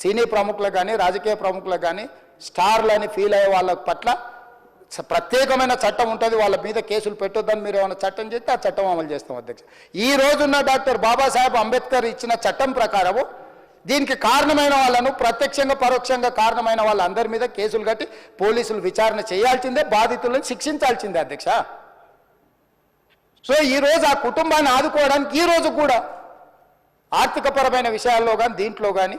సినీ ప్రముఖులకు కానీ రాజకీయ ప్రముఖులకు కానీ స్టార్లు అని ఫీల్ అయ్యే వాళ్ళ పట్ల ప్రత్యేకమైన చట్టం ఉంటుంది. వాళ్ళ మీద కేసులు పెట్టొద్దని మీరు ఏమైనా చట్టం చేస్తే ఆ చట్టం అమలు చేస్తాం అధ్యక్ష. ఈ రోజున్న డాక్టర్ బాబాసాహెబ్ అంబేద్కర్ ఇచ్చిన చట్టం ప్రకారము దీనికి కారణమైన వాళ్ళను ప్రత్యక్షంగా పరోక్షంగా కారణమైన వాళ్ళందరి మీద కేసులు కట్టి పోలీసులు విచారణ చేయాల్సిందే బాధితులను శిక్షించాల్సిందే అధ్యక్ష. సో ఈ రోజు ఆ కుటుంబాన్ని ఆదుకోవడానికి ఈ రోజు కూడా ఆర్థికపరమైన విషయాల్లో కానీ దీంట్లో కానీ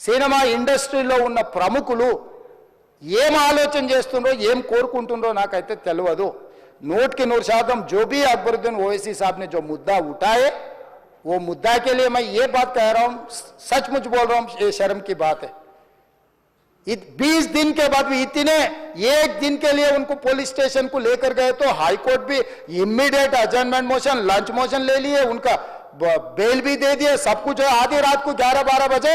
సినిమా ఇండస్ట్రీలో ఉన్న ప్రముఖులు ఏం ఆలోచన చేస్తుండ్రో ఏం కోరుకుంటుండ్రో నాకైతే తెలియదు నూటికి నూరు శాతం जो भी अकबरुद्दीन ओवैसी साहब ने जो मुद्दा उठाए वो मुद्दा के लिए मैं ये बात कह रहा हूँ सचमुच बोल रहा हूँ ये शर्म की बात है बीस दिन के बाद भी इतने एक दिन के लिए उनको पुलिस स्टेशन को लेकर गए तो हाई कोर्ट भी immediate adjournment motion lunch motion ले लिए उनका ब- बेल भी दे दिए सब कुछ है आधी रात को ग्यारह बारह बजे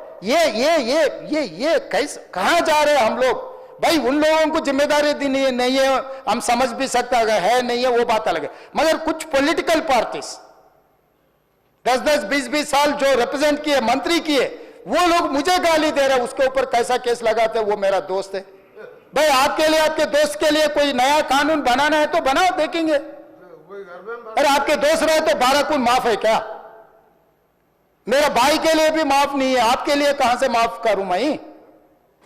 ये ये ये ये ये कैसे कहाँ जा रहे हम लोग? भाई उन लोगों को ज़िम्मेदारी दी नहीं है नहीं है हम समझ भी सकते अगर है नहीं है वो बात अलग है। मगर कुछ पॉलिटिकल पार्टीज़ दस दस बीस बीस साल जो रिप्रेजेंट किए मंत्री किए वो लोग मुझे गाली दे रहे हैं उसके ऊपर कैसा केस लगाते हैं वो मेरा दोस्त है। भाई आपके लिए आपके दोस्त के लिए कोई नया कानून बनाना है तो बनाओ देखेंगे। अरे आपके दोस्त रहे तो बारह कुल माफ़ है क्या? मेरा भाई के लिए भी माफ़ नहीं है, आपके लिए कहाँ से माफ़ करूँ मैं?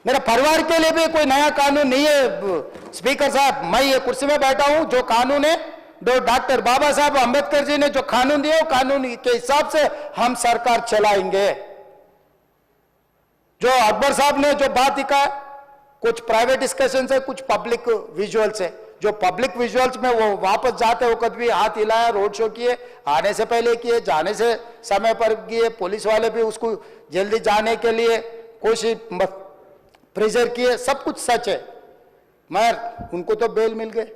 मेरा परिवार के लिए भी कोई नया कानून नहीं है स्पीकर साहब, मैं ये कुर्सी में बैठा हूँ, जो कानून है, जो डॉक्टर बाबा साहब अंबेडकर जी ने जो कानून दिया कानून के हिसाब से हम सरकार चलाएँगे। जो अकबर साहब ने जो बात लिखा कुछ प्राइवेट डिस्कशन से कुछ पब्लिक विजुअल है जो पब्लिक विजुअल्स में वो वापस जाते वक्त भी हाथ हिलाया रोड शो किए, आने से पहले किए, जाने से समय पर किए पुलिस वाले भी उसको जल्दी जाने के लिए कोशिश प्रेशर किए, सब कुछ सच है। मगर उनको तो बेल मिल गए।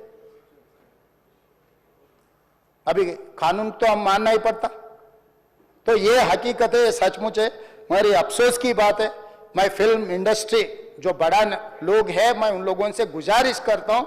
अभी कानून तो हम मानना ही पड़ता। तो ये हकीकत है सचमुच है। मगर ये अफसोस की बात है, मैं फ़िल्म इंडस्ट्री जो बड़ा लोग है, मैं उन लोगों से गुजारिश करता हूँ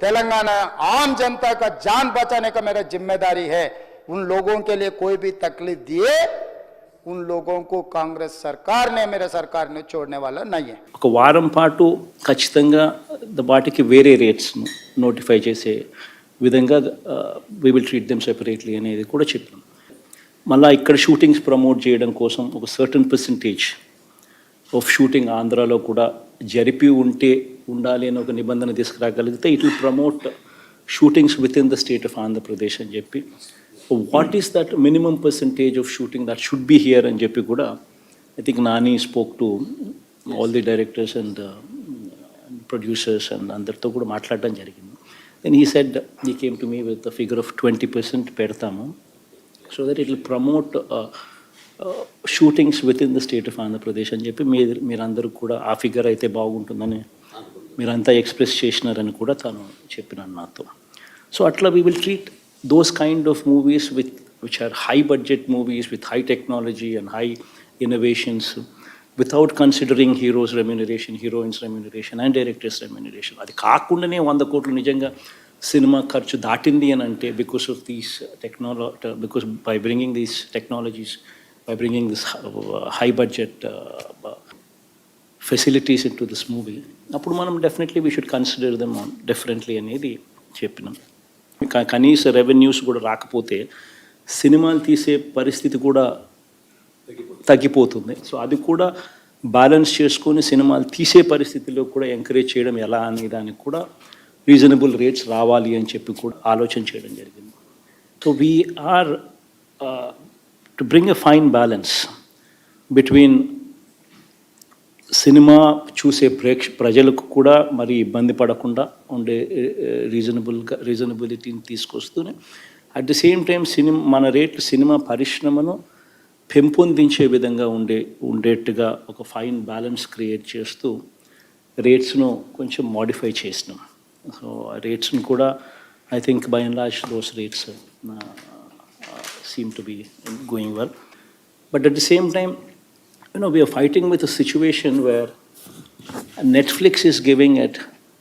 तेलंगाना आम जनता का जान बचाने का मेरा जिम्मेदारी है उन लोगों के लिए कोई भी तकलीफ दिए उन लोगों को कांग्रेस सरकार ने मेरे सरकार ने छोड़ने वाला नहीं है ఒక వారం పాటు ఖచ్చితంగా ద- వాటికి వేరే రేట్స్ను నోటిఫై చేసే విధంగా we will treat them separately అనేది కూడా చెప్పాం మళ్ళీ ఇక్కడ షూటింగ్స్ ప్రమోట్ చేయడం కోసం ఒక సర్టన్ పర్సంటేజ్ ఆఫ్ షూటింగ్ ఆంధ్రాలో కూడా జరిపి ఉంటే ఉండాలి అని ఒక నిబంధన తీసుకురాగలిగితే it will promote shootings with in the state of Andhra Pradesh అని చెప్పి what is that minimum percentage of shooting that should be here అని చెప్పి కూడా I think Nani spoke to all the directors and producers and అందరితో కూడా మాట్లాడడం జరిగింది then he said he came to me with figure of twenty percent పెడతాము so that it will promote shootings with in the state of Andhra Pradesh అని చెప్పి మీరు మీరందరూ కూడా ఆ ఫిగర్ అయితే బాగుంటుందని మీరంతా ఎక్స్ప్రెస్ చేసినారని కూడా తను చెప్పినాను నాతో. సో అట్లా we will treat those kind of movies with which are high budget movies with high technology and high innovations without considering heroes remuneration heroines remuneration and directors remuneration అది కాకుండానే వంద కోట్లు నిజంగా సినిమా ఖర్చు దాటింది అని అంటే because of these technology because by bringing these technologies by bringing this high budget facilities into this movie అప్పుడు మనం definitely we should consider them differently అనేది చెప్పినాం క- కనీస రెవెన్యూస్ కూడా రాకపోతే సినిమాలు తీసే పరిస్థితి కూడా తగ్గిపోతుంది సో అది కూడా బ్యాలెన్స్ చేసుకొని సినిమాలు తీసే పరిస్థితిలో కూడా ఎంకరేజ్ చేయడం ఎలా అనే దానికి కూడా రీజనబుల్ రేట్స్ రావాలి అని చెప్పి కూడా ఆలోచన చేయడం జరిగింది so we are to bring a fine balance between cinema చూసే ప్రేక్ష ప్రజలకు కూడా మరి ఇబ్బంది పడకుండా ఉండే రీజనబుల్గా రీజనబిలిటీని తీసుకొస్తూనే at the same time cinema మన రేట్లు సినిమా పరిశ్రమను పెంపొందించే విధంగా ఉండే ఉండేట్టుగా ఒక ఫైన్ బ్యాలెన్స్ క్రియేట్ చేస్తూ రేట్స్ను కొంచెం మాడిఫై చేసినాం. సో రేట్స్ను కూడా I think by and large those rates seem to be going well. But at the same time, you know, we are fighting with a situation where Netflix is giving it,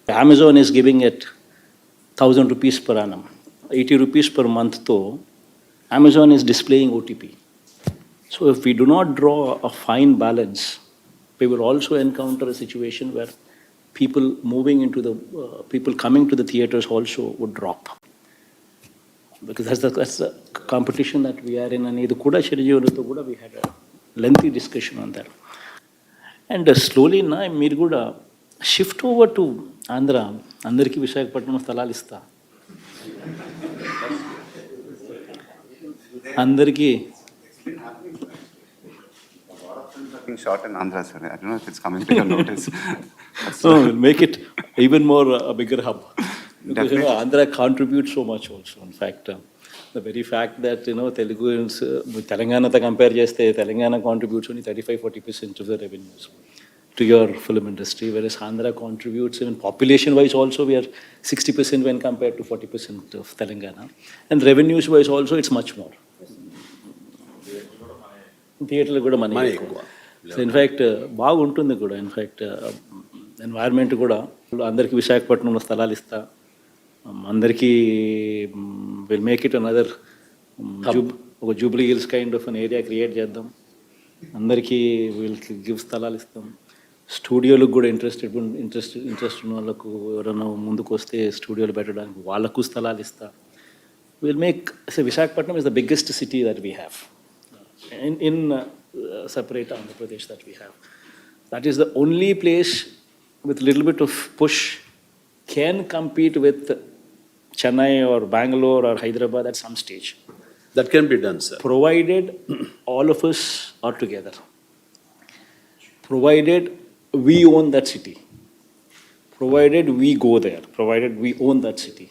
Amazon is giving it 1000 rupees per annum, 80 rupees per month though, Amazon is displaying OTP. So if we do not draw a fine balance, we will also encounter a situation where people moving into the, uh, people coming to the theaters also would drop because that's the, that's the competition that we are in అనేది కూడా చిరంజీవులతో కూడా we had a lengthy discussion on that. And slowly నా మీరు కూడా shift over to Andhra అందరికీ విశాఖపట్నం స్థలాలు ఇస్తా అందరికీ being shot in Andhra, sir. I don't know if it's coming to your notice. Make it even more bigger hub Because, you know, Definitely. Andhra contributes so much also. In fact, uh, the very fact that, you know, Telugu is, uh, తెలంగాణతో compare చేస్తే Telangana contributes only thirty five forty percent of the revenues to your film industry versus Andhra contributes in population wise also we are sixty percent when compare to forty percent of Telangana and revenues wise also it's much more థియేటర్లు కూడా money ఎక్కువ so in fact బాగుంటుంది కూడా in fact environment కూడా అందరికీ విశాఖపట్నంలో స్థలాలు ఇస్తా um, అందరికీ విల్ మేక్ ఇట్ అనదర్ జూబ్ ఒక Jubilee Hills kind of an area create చేద్దాం అందరికీ విల్ గివ్ స్థలాలు ఇస్తాం స్టూడియోలకు కూడా ఇంట్రెస్టెడ్ ఇంట్రెస్ట్ ఇంట్రెస్ట్ ఉన్న వాళ్ళకు ఎవరైనా ముందుకు వస్తే స్టూడియోలు పెట్టడానికి వాళ్ళకు స్థలాలు ఇస్తా will make Visakhapatnam is the biggest city that we have in, in uh, separate Andhra Pradesh that we have. That is the only place with little bit of push can compete with Chennai or Bangalore or Hyderabad at some stage, That can be done, sir. provided all of us are together. Provided we own that city. Provided we go there, provided we own that city.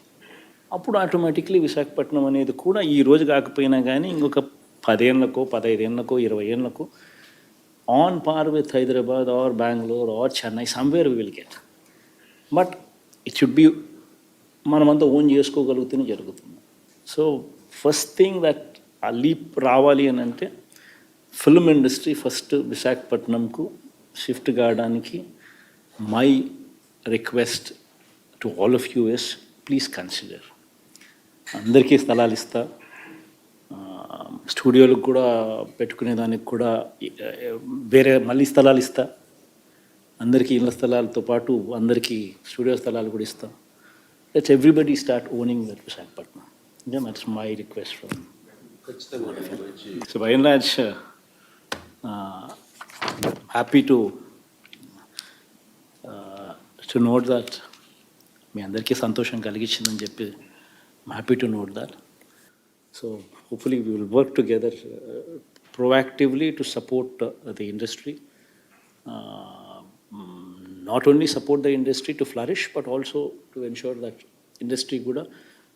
అప్పుడు automatically Visakhapatnam అనేది కూడా ఈ రోజు కాకపోయినా కానీ ఇంకొక పదేళ్ళకో పదహైదేళ్ళకో ఇరవై ఏళ్ళకో on par with Hyderabad or Bengaluru or Chennai somewhere we will get but it should be మనమంతా ఓన్ చేసుకోగలిగితేనే జరుగుతుంది. సో ఫస్ట్ థింగ్ దట్ ఆ లీప్ రావాలి అని అంటే ఫిల్మ్ ఇండస్ట్రీ ఫస్ట్ విశాఖపట్నంకు షిఫ్ట్ కావడానికి my request to all of you is please consider అందరికీ స్థలాలు ఇస్తా. స్టూడియోలకు కూడా పెట్టుకునే దానికి కూడా వేరే మళ్ళీ స్థలాలు ఇస్తా. అందరికీ ఇళ్ళ స్థలాలతో పాటు అందరికీ స్టూడియో స్థలాలు కూడా ఇస్తాం. let's everybody start owning that Visakhapatnam that's my request from so by and large happy to to note that మీ అందరికీ సంతోషం కలిగించిందని చెప్పి happy to note that so hopefully we will work together proactively to support uh, the not only support the industry to flourish but also to but that industry కూడా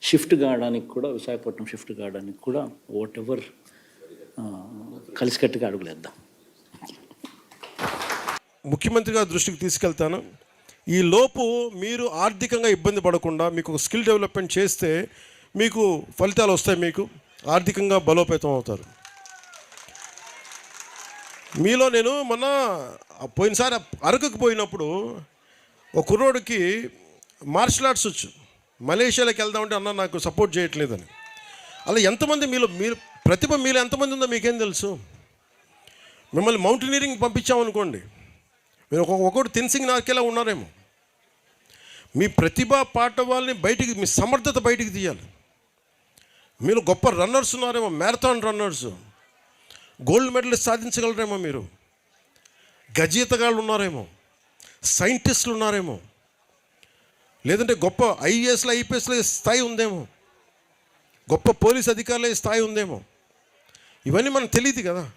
shift కావడానికి కూడా Visakhapatnam shift కావడానికి కూడా what ever కలిసికట్టుగా అడుగులేద్దాం. ముఖ్యమంత్రిగా దృష్టికి తీసుకెళ్తాను. ఈ లోపు మీరు ఆర్థికంగా ఇబ్బంది పడకుండా మీకు ఒక స్కిల్ డెవలప్మెంట్ చేస్తే మీకు ఫలితాలు వస్తాయి మీకు. ఆర్థికంగా బలోపేతం అవుతారు. మీలో నేను మొన్న పోయినసారి అరకుకు పోయినప్పుడు ఒక కుర్రోడికి మార్షల్ ఆర్ట్స్ వచ్చు. మలేషియాలోకి వెళ్దామంటే అన్న నాకు సపోర్ట్ చేయట్లేదని. అలా ఎంతమంది మీలో మీరు ప్రతిభ మీలో ఎంతమంది ఉందో మీకేం తెలుసు? మిమ్మల్ని మౌంటైనీరింగ్ పంపించామనుకోండి మీరు ఒక్కొక్కటి తిన్సింగ్ తెన్సింగ్ నాకేలా ఉన్నారేమో. మీ ప్రతిభ పాట వాళ్ళని బయటికి మీ సమర్థత బయటికి తీయాలి. మీరు గొప్ప రన్నర్స్ ఉన్నారేమో మ్యారథాన్ రన్నర్స్ గోల్డ్ మెడల్ సాధించగలరేమో మీరు? గజీతగాళ్ళు ఉన్నారేమో సైంటిస్టులు ఉన్నారేమో లేదంటే గొప్ప ఐఏఎస్లో ఐపీఎస్లో స్థాయి ఉందేమో? గొప్ప పోలీస్ అధికారుల స్థాయి ఉందేమో? ఇవన్నీ మనకు తెలియదు కదా.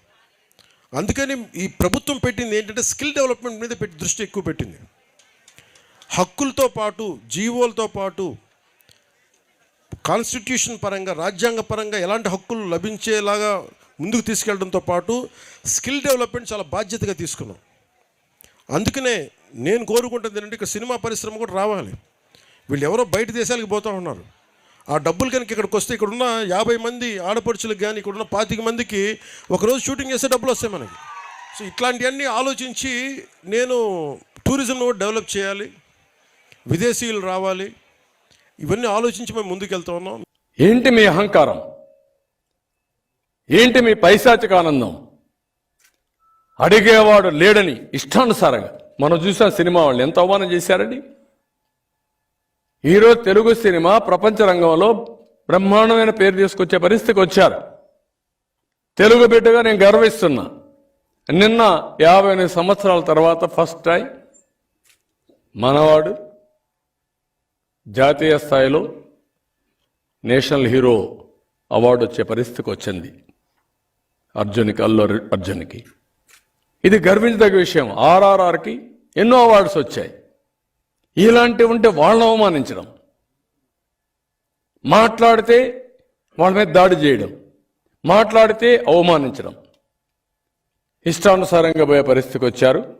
అందుకని ఈ ప్రభుత్వం పెట్టింది ఏంటంటే స్కిల్ డెవలప్మెంట్ మీద పెట్టి దృష్టి ఎక్కువ పెట్టింది. హక్కులతో పాటు జీవోలతో పాటు కాన్స్టిట్యూషన్ పరంగా రాజ్యాంగ పరంగా ఎలాంటి హక్కులు లభించేలాగా ముందుకు తీసుకెళ్ళడంతో పాటు స్కిల్ డెవలప్మెంట్ చాలా బాధ్యతగా తీసుకున్నాం. అందుకనే నేను కోరుకుంటుంది ఏంటంటే ఇక్కడ సినిమా పరిశ్రమ కూడా రావాలి. వీళ్ళు ఎవరో బయట దేశాలకు పోతూ ఉన్నారు. ఆ డబ్బులు కనుక ఇక్కడికి వస్తే ఇక్కడ ఉన్న యాభై మంది ఆడపడుచులకు కానీ ఇక్కడ ఉన్న పాతిక మందికి ఒకరోజు షూటింగ్ చేస్తే డబ్బులు వస్తాయి మనకి. సో ఇట్లాంటివన్నీ ఆలోచించి నేను టూరిజంను కూడా డెవలప్ చేయాలి. విదేశీయులు రావాలి. ఇవన్నీ ఆలోచించి మేము ముందుకు వెళ్తా ఉన్నాం. ఏంటి మీ అహంకారం? ఏంటి మీ పైశాచిక ఆనందం? అడిగేవాడు లేడని ఇష్టానుసారంగా. మనం చూసాం సినిమా వాళ్ళు ఎంత అవమానం చేశారండి? ఈరోజు తెలుగు సినిమా ప్రపంచ రంగంలో బ్రహ్మాండమైన పేరు తీసుకొచ్చే పరిస్థితికి వచ్చారు. తెలుగు బిడ్డగా నేను గర్విస్తున్నా. నిన్న యాభై ఎనిమిది సంవత్సరాల తర్వాత ఫస్ట్ టైం మనవాడు జాతీయ స్థాయిలో నేషనల్ హీరో అవార్డు వచ్చే పరిస్థితికి వచ్చింది. అర్జున్కి అల్లు అర్జునికి. అర్జున్కి ఇది గర్వించదగ్గ విషయం. ఆర్ఆర్ఆర్కి ఎన్నో అవార్డ్స్ వచ్చాయి. ఇలాంటివి ఉంటే వాళ్ళని అవమానించడం. మాట్లాడితే వాళ్ళ మీద దాడి చేయడం. మాట్లాడితే అవమానించడం. ఇష్టానుసారంగా పోయే పరిస్థితికి వచ్చారు.